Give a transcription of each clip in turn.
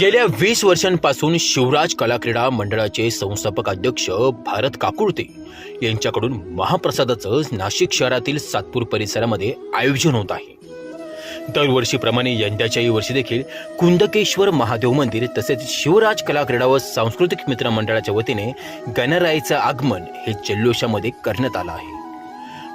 गेल्या वीस वर्षांपासून शिवराज कला क्रीडा मंडळाचे संस्थापक अध्यक्ष भारत काकुळते यांच्याकडून महाप्रसादाचं नाशिक शहरातील सातपूर परिसरामध्ये आयोजन होत आहे. दरवर्षीप्रमाणे यंदाच्याही वर्षी देखील कुंदकेश्वर महादेव मंदिर तसेच शिवराज कला क्रीडा व सांस्कृतिक मित्र मंडळाच्या वतीने गणरायाचं आगमन हे जल्लोषामध्ये करण्यात आलं आहे.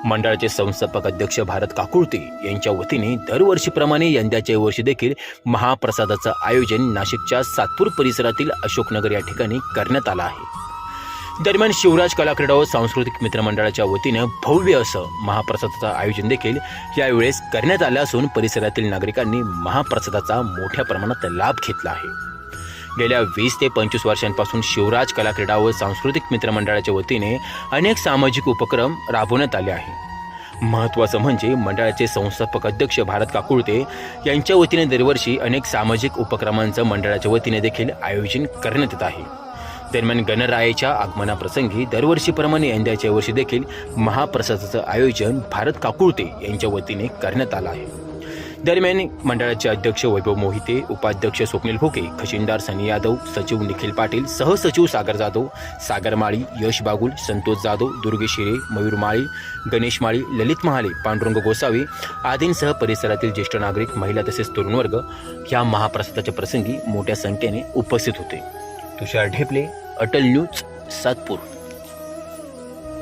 मंडळाचे संस्थापक अध्यक्ष भारत काकुळते यांच्या वतीने दरवर्षीप्रमाणे यंदाच्या वर्षी देखील महाप्रसादाचं आयोजन नाशिकच्या सातपूर परिसरातील अशोकनगर या ठिकाणी करण्यात आलं आहे. दरम्यान शिवराज कलाक्रीडा व सांस्कृतिक मित्र मंडळाच्या वतीनं भव्य असं महाप्रसादाचं आयोजन देखील यावेळेस करण्यात आलं असून परिसरातील नागरिकांनी महाप्रसादाचा मोठ्या प्रमाणात लाभ घेतला आहे. गेल्या वीस ते पंचवीस वर्षांपासून शिवराज कला क्रीडा व सांस्कृतिक मित्र मंडळाच्या वतीने अनेक सामाजिक उपक्रम राबवण्यात आले आहे महत्त्वाचं म्हणजे मंडळाचे संस्थापक अध्यक्ष भारत काकुळते यांच्या वतीने दरवर्षी अनेक सामाजिक उपक्रमांचं मंडळाच्या वतीने देखील आयोजन करण्यात येत आहे. दरम्यान गणरायाच्या आगमनाप्रसंगी दरवर्षीप्रमाणे यंदाच्या वर्षी देखील महाप्रसादाचं आयोजन भारत काकुळते यांच्या वतीने करण्यात आलं आहे. दरम्यान मंडळाचे अध्यक्ष वैभव मोहिते उपाध्यक्ष स्वप्नील फुके खशिनदार सनी यादव सचिव निखिल पाटील सहसचिव सागर जाधव सागर माळी यश बागुल संतोष जाधव दुर्गे शिरे मयूर माळी गणेश माळी ललित महाले पांडुरंग गोसावी आदींसह परिसरातील ज्येष्ठ नागरिक महिला तसेच तरुण वर्ग या महाप्रसादाच्या प्रसंगी मोठ्या संख्येने उपस्थित होते. तुषार ढेपले अटल न्यूज सातपूर.